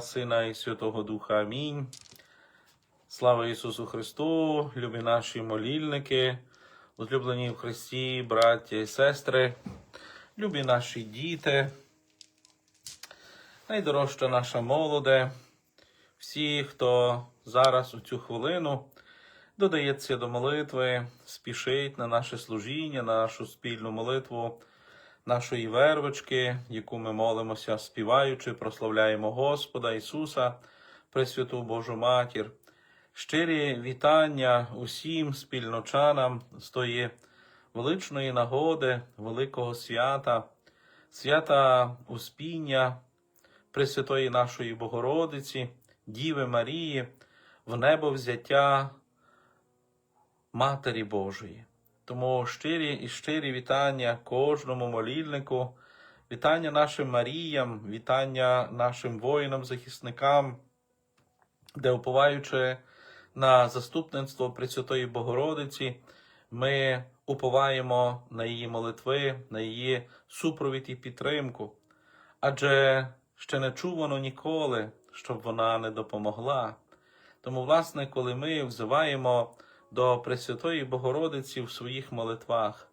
Сина і Святого Духа. Амінь. Слава Ісусу Христу, любі наші молільники, улюблені в Христі, браття і сестри, любі наші діти, найдорожча наша молоде, всі, хто зараз у цю хвилину додається до молитви, спішить на наше служіння, на нашу спільну молитву нашої вервички, яку ми молимося, співаючи, прославляємо Господа Ісуса, Пресвяту Божу Матір. Щирі вітання усім спільночанам з тої величної нагоди, великого свята, свята Успіння Пресвятої нашої Богородиці, Діви Марії, в небо взяття Матері Божої. Тому щирі і щирі вітання кожному молільнику, вітання нашим Маріям, вітання нашим воїнам-захисникам, де уповаючи на заступництво Пресвятої Богородиці, ми уповаємо на її молитви, на її супровід і підтримку. Адже ще не чувано ніколи, щоб вона не допомогла. Тому, власне, коли ми взиваємо до Пресвятої Богородиці в своїх молитвах.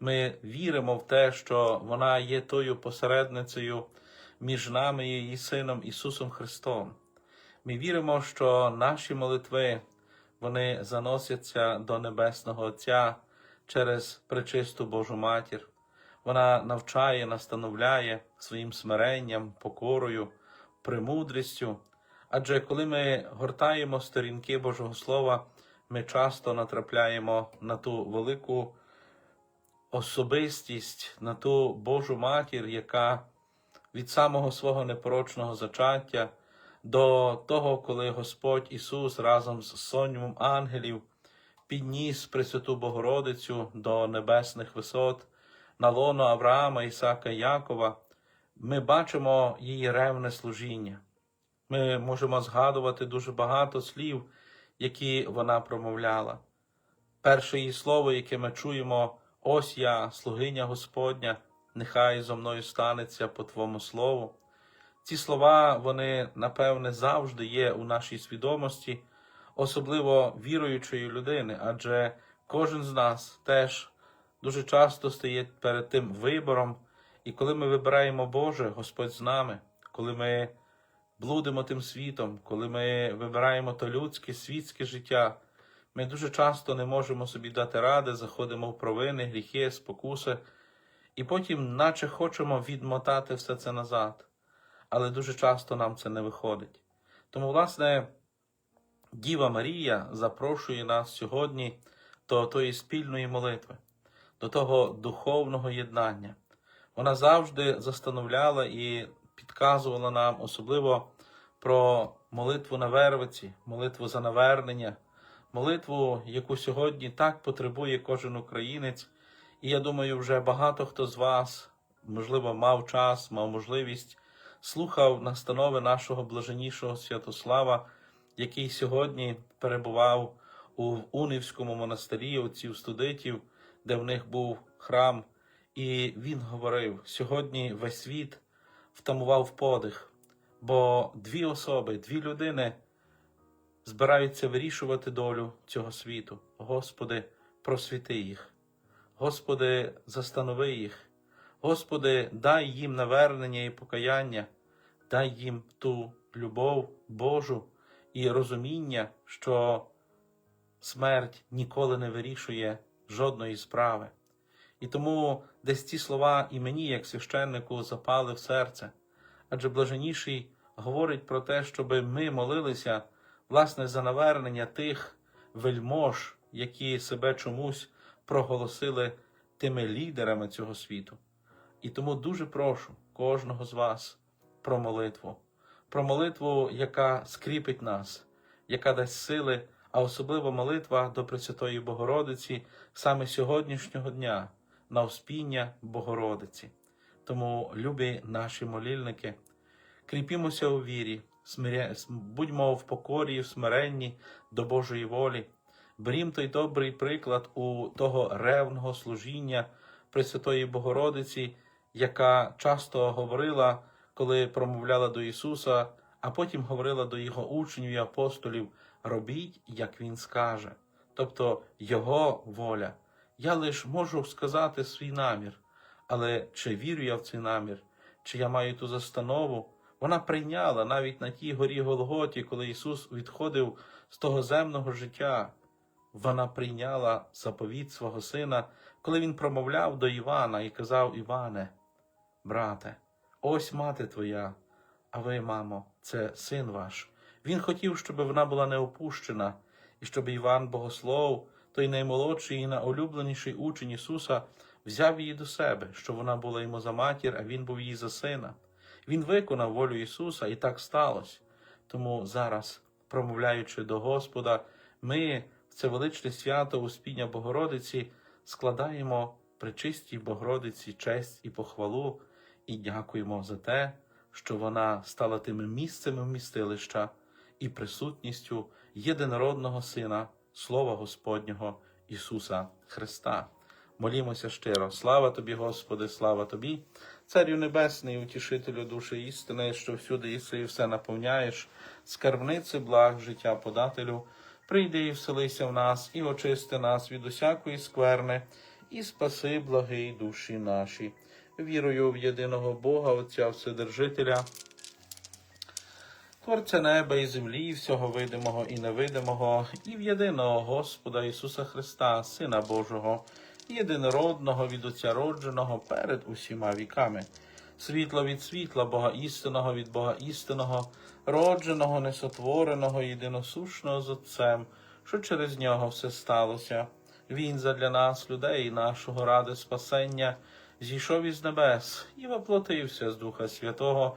Ми віримо в те, що вона є тою посередницею між нами і її Сином Ісусом Христом. Ми віримо, що наші молитви вони заносяться до Небесного Отця через пречисту Божу Матір. Вона навчає, настановляє своїм смиренням, покорою, премудрістю. Адже коли ми гортаємо сторінки Божого Слова, ми часто натрапляємо на ту велику особистість, на ту Божу матір, яка від самого свого непорочного зачаття до того, коли Господь Ісус разом з сонмом ангелів підніс Пресвяту Богородицю до небесних висот, на лоно Авраама, Ісака Якова, ми бачимо її ревне служіння. Ми можемо згадувати дуже багато слів які вона промовляла. Перше її слово, яке ми чуємо, ось я, слугиня Господня, нехай зо мною станеться по Твому слову. Ці слова, вони, напевне, завжди є у нашій свідомості, особливо віруючої людини, адже кожен з нас теж дуже часто стає перед тим вибором, і коли ми вибираємо Боже, Господь з нами, коли ми блудимо тим світом, коли ми вибираємо то людське, світське життя, ми дуже часто не можемо собі дати ради, заходимо в провини, гріхи, спокуси, і потім, наче хочемо відмотати все це назад. Але дуже часто нам це не виходить. Тому, власне, Діва Марія запрошує нас сьогодні до тої спільної молитви, до того духовного єднання. Вона завжди застановляла і підказувала нам особливо про молитву на вервиці, молитву за навернення, молитву, яку сьогодні так потребує кожен українець. І я думаю, вже багато хто з вас, можливо, мав час, мав можливість, слухав настанови нашого блаженнішого Святослава, який сьогодні перебував у Унівському монастирі отців студитів, де в них був храм. І він говорив: сьогодні весь світ втамував подих, бо дві особи, дві людини збираються вирішувати долю цього світу. Господи, просвіти їх, Господи, застанови їх, Господи, дай їм навернення і покаяння, дай їм ту любов Божу і розуміння, що смерть ніколи не вирішує жодної справи. І тому десь ці слова і мені, як священнику, запали в серце. Адже блаженіший говорить про те, щоб ми молилися власне за навернення тих вельмож, які себе чомусь проголосили тими лідерами цього світу. І тому дуже прошу кожного з вас про молитву, про молитву, яка скріпить нас, яка дасть сили, а особливо молитва до Пресвятої Богородиці саме сьогоднішнього дня на успіння Богородиці. Тому, любі наші молільники, кріпімося у вірі, будьмо в покорі, в смиренні до Божої волі, берім той добрий приклад у того ревного служіння Пресвятої Богородиці, яка часто говорила, коли промовляла до Ісуса, а потім говорила до його учнів і апостолів: робіть, як він скаже, тобто Його воля. Я лише можу сказати свій намір, але чи вірю я в цей намір, чи я маю ту застанову? Вона прийняла навіть на тій горі Голготі, коли Ісус відходив з того земного життя. Вона прийняла заповіт свого сина, коли він промовляв до Івана і казав: Іване, брате, ось мати твоя, а ви, мамо, це син ваш. Він хотів, щоб вона була не опущена, і щоб Іван Богослов, той наймолодший і найулюбленіший учень Ісуса, взяв її до себе, щоб вона була йому за матір, а він був їй за сина. Він виконав волю Ісуса, і так сталося. Тому зараз, промовляючи до Господа, ми в це величне свято Успіння Богородиці складаємо причистій Богородиці честь і похвалу, і дякуємо за те, що вона стала тим місцем вмістилища і присутністю єдинородного Сина, Слова Господнього Ісуса Христа. Молімося щиро. Слава тобі, Господи, слава тобі, Царю Небесний, утішителю душі істини, що всюди єси і все наповняєш, скарбниці благ життя подателю, прийди і вселися в нас, і очисти нас від усякої скверни, і спаси благий душі наші. Вірую в єдиного Бога, Отця Вседержителя, Творця неба і землі, і всього видимого і невидимого, і в єдиного Господа Ісуса Христа, Сина Божого, єдинородного від Отця родженого перед усіма віками, світло від світла, Бога істинного від Бога істинного, родженого, несотвореного, єдиносушного з Отцем, що через нього все сталося. Він задля нас, людей, нашого ради спасення, зійшов із небес і воплотився з Духа Святого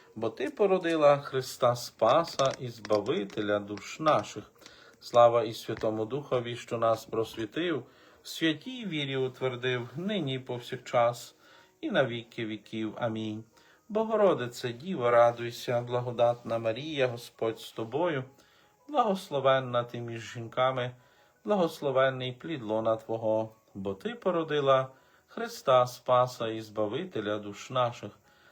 бо Ти породила Христа Спаса і Збавителя душ наших. Слава і Святому Духові, що нас просвітив, в святій вірі утвердив, нині повсякчас, і на віки віків. Амінь. Богородице, Діво, радуйся, благодатна Марія, Господь з тобою, благословенна ти між жінками, благословенний плід лона Твого, бо Ти породила Христа Спаса і Збавителя душ наших.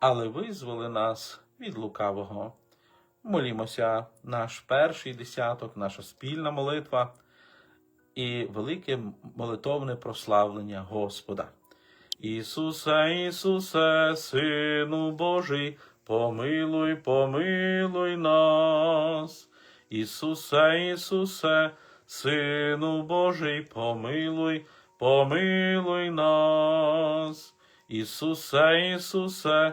але визволи нас від лукавого. Молімося, наш перший десяток, наша спільна молитва і велике молитовне прославлення Господа. Ісусе, Ісусе, Сину Божий, помилуй, помилуй нас. Ісусе, Ісусе, Сину Божий, помилуй, помилуй нас. Ісусе, Ісусе,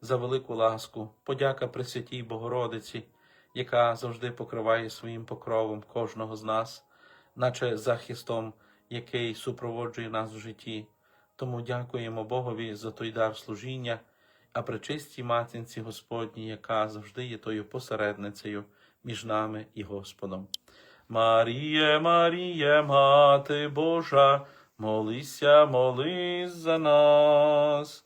за велику ласку, подяка Пресвятій Богородиці, яка завжди покриває своїм покровом кожного з нас, наче захистом, який супроводжує нас в житті. Тому дякуємо Богові за той дар служіння, а пречистій матінці Господній, яка завжди є тою посередницею між нами і Господом. Маріє, Маріє, Мати Божа, молися, молись за нас.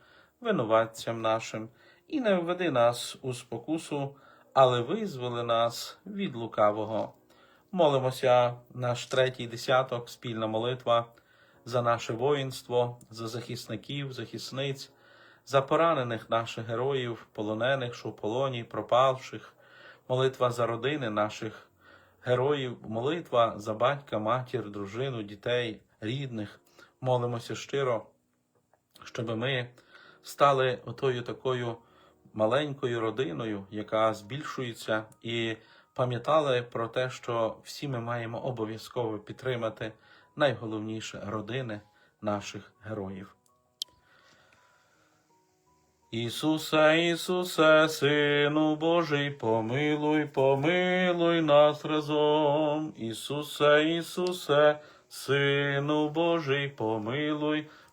винуватцям нашим, і не введи нас у спокусу, але визволи нас від лукавого. Молимося наш третій десяток, спільна молитва за наше воїнство, за захисників, захисниць, за поранених наших героїв, полонених, що в полоні, пропавших, молитва за родини наших героїв, молитва за батька, матір, дружину, дітей, рідних. Молимося щиро, щоб ми стали отою такою маленькою родиною, яка збільшується, і пам'ятали про те, що всі ми маємо обов'язково підтримати найголовніше родини наших героїв. Ісусе, Ісусе, Сину Божий, помилуй, помилуй нас разом. Ісусе, Ісусе, Сину Божий, помилуй,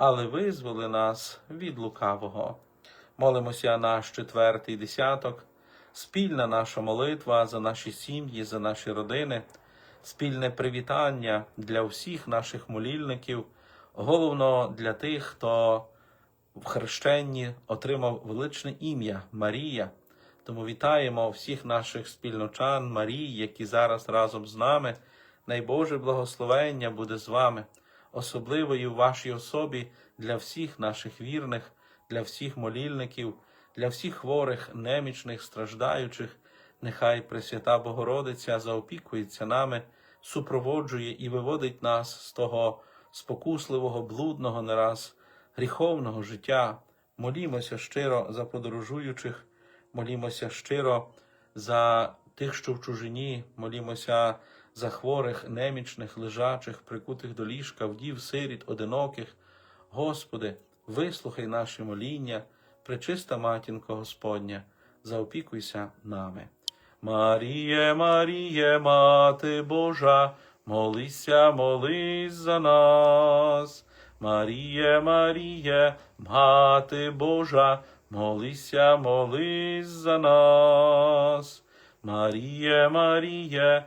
але визволи нас від лукавого. Молимося наш четвертий десяток, спільна наша молитва за наші сім'ї, за наші родини, спільне привітання для всіх наших молільників, головно для тих, хто в хрещенні отримав величне ім'я Марія. Тому вітаємо всіх наших спільночан Марії, які зараз разом з нами. Найбоже благословення буде з вами, особливо і в вашій особі для всіх наших вірних, для всіх молільників, для всіх хворих, немічних, страждаючих. Нехай Пресвята Богородиця заопікується нами, супроводжує і виводить нас з того спокусливого, блудного, не раз гріховного життя. Молімося щиро за подорожуючих, молімося щиро за тих, що в чужині, молімося за хворих, немічних, лежачих, прикутих до ліжка, вдів, сиріт, одиноких. Господи, вислухай наші моління, пречиста матінко Господня, заопікуйся нами. Маріє, Маріє, Мати Божа, молися, молись за нас. Маріє, Маріє, Мати Божа, молися, молись за нас. Маріє, Маріє,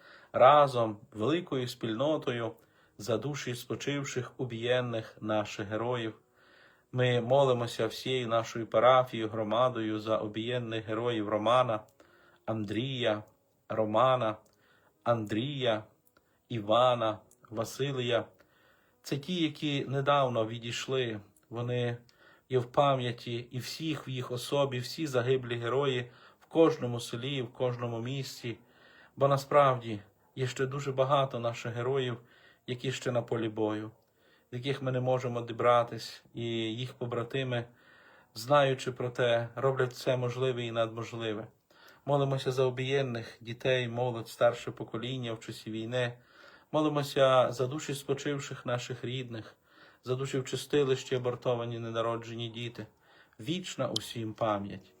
разом, великою спільнотою за душі спочивших убієнних наших героїв. Ми молимося всією нашою парафією, громадою за обієнних героїв Романа, Андрія, Романа, Андрія, Івана, Василія. Це ті, які недавно відійшли, вони є в пам'яті і всіх в їх особі, всі загиблі герої в кожному селі, в кожному місті. Бо насправді є ще дуже багато наших героїв, які ще на полі бою, в яких ми не можемо дібратись, і їх побратими, знаючи про те, роблять все можливе і надможливе. Молимося за обієнних дітей, молодь, старше покоління в часі війни. Молимося за душі спочивших наших рідних, за душі в чистилищі абортовані ненароджені діти. Вічна усім пам'ять.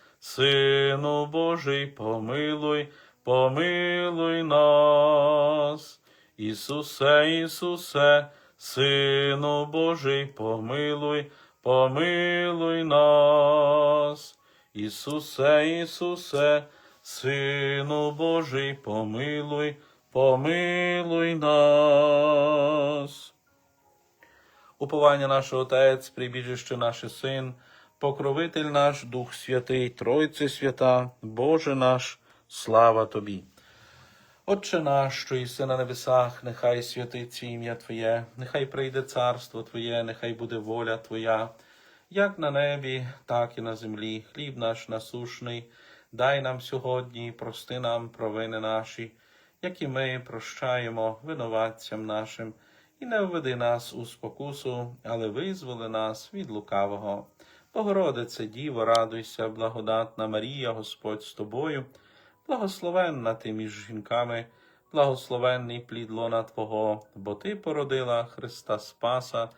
Сину Божий, помилуй, помилуй нас. Ісусе, Ісусе, Сину Божий, помилуй, помилуй нас. Ісусе, Ісусе, Сину Божий, помилуй, помилуй нас. Уповання наш Отець, прибіжище наш Син, покровитель наш, Дух Святий, Тройце свята, Боже наш, слава Тобі. Отче наш, що єси на небесах, нехай святиться ім'я Твоє, нехай прийде царство Твоє, нехай буде воля Твоя, як на небі, так і на землі. Хліб наш насушний, дай нам сьогодні, і прости нам провини наші, як і ми прощаємо винуватцям нашим, і не введи нас у спокусу, але визволи нас від лукавого. Богородице, Діво, радуйся, благодатна Марія, Господь з тобою. Благословенна ти між жінками, благословенний плід лона Твого, бо Ти породила Христа Спаса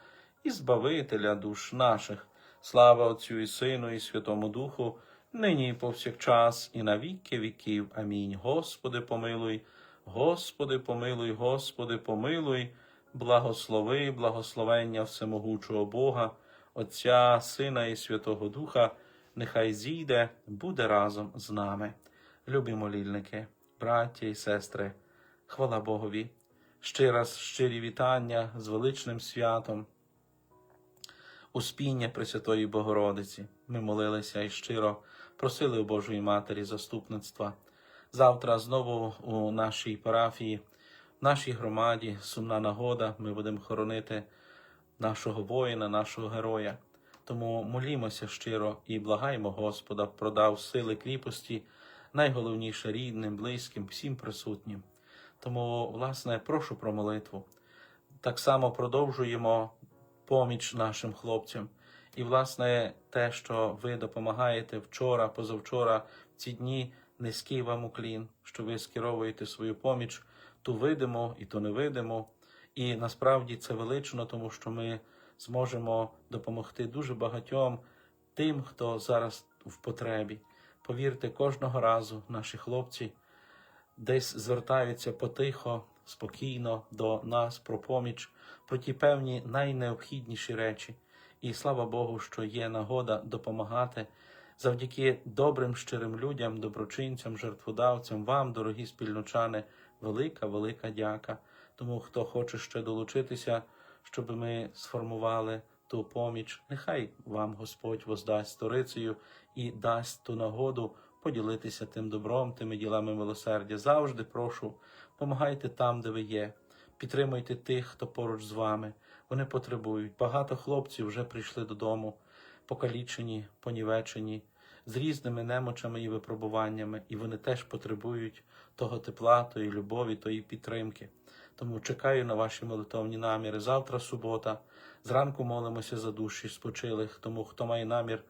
і Збавителя душ наших. Слава Отцю і Сину, і Святому Духу, нині і повсякчас, і на віки віків. Амінь. Господи, помилуй, Господи, помилуй, Господи, помилуй, благослови, благословення всемогучого Бога, Отця, Сина і Святого Духа, нехай зійде, буде разом з нами. Любі молільники, браття і сестри, хвала Богові, ще раз щирі вітання з величним святом, успіння Пресвятої Богородиці. Ми молилися і щиро просили у Божої Матері заступництва. Завтра знову у нашій парафії, в нашій громаді, сумна нагода, ми будемо хоронити нашого воїна, нашого героя. Тому молімося щиро і благаємо Господа, продав сили кріпості, найголовніше рідним, близьким, всім присутнім. Тому, власне, прошу про молитву. Так само продовжуємо поміч нашим хлопцям. І, власне, те, що ви допомагаєте вчора, позавчора, в ці дні, низький вам уклін, що ви скеровуєте свою поміч, ту видимо і ту невидимо. І насправді це велично, тому що ми зможемо допомогти дуже багатьом тим, хто зараз в потребі. Повірте, кожного разу наші хлопці десь звертаються потихо, спокійно до нас про поміч, про ті певні найнеобхідніші речі. І слава Богу, що є нагода допомагати завдяки добрим, щирим людям, доброчинцям, жертводавцям, вам, дорогі спільночани, велика, велика дяка. Тому хто хоче ще долучитися, щоб ми сформували ту поміч, нехай вам Господь воздасть сторицею і дасть ту нагоду поділитися тим добром, тими ділами милосердя. Завжди прошу, помагайте там, де ви є. Підтримуйте тих, хто поруч з вами. Вони потребують. Багато хлопців вже прийшли додому, покалічені, понівечені, з різними немочами і випробуваннями, і вони теж потребують того тепла, тої любові, тої підтримки. Тому чекаю на ваші молитовні наміри. Завтра субота. Зранку молимося за душі спочилих. Тому хто має намір,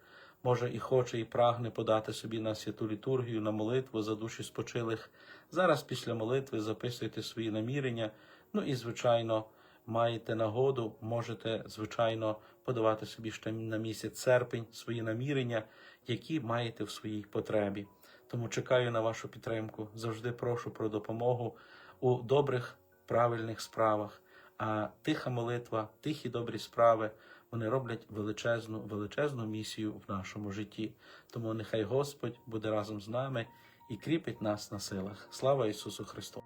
може і хоче, і прагне подати собі на святу літургію, на молитву за душі спочилих. Зараз після молитви записуйте свої намірення. Ну і, звичайно, маєте нагоду, можете, звичайно, подавати собі ще на місяць серпень свої намірення, які маєте в своїй потребі. Тому чекаю на вашу підтримку. Завжди прошу про допомогу у добрих, правильних справах. А тиха молитва, тихі добрі справи, вони роблять величезну, величезну місію в нашому житті. Тому нехай Господь буде разом з нами і кріпить нас на силах. Слава Ісусу Христу!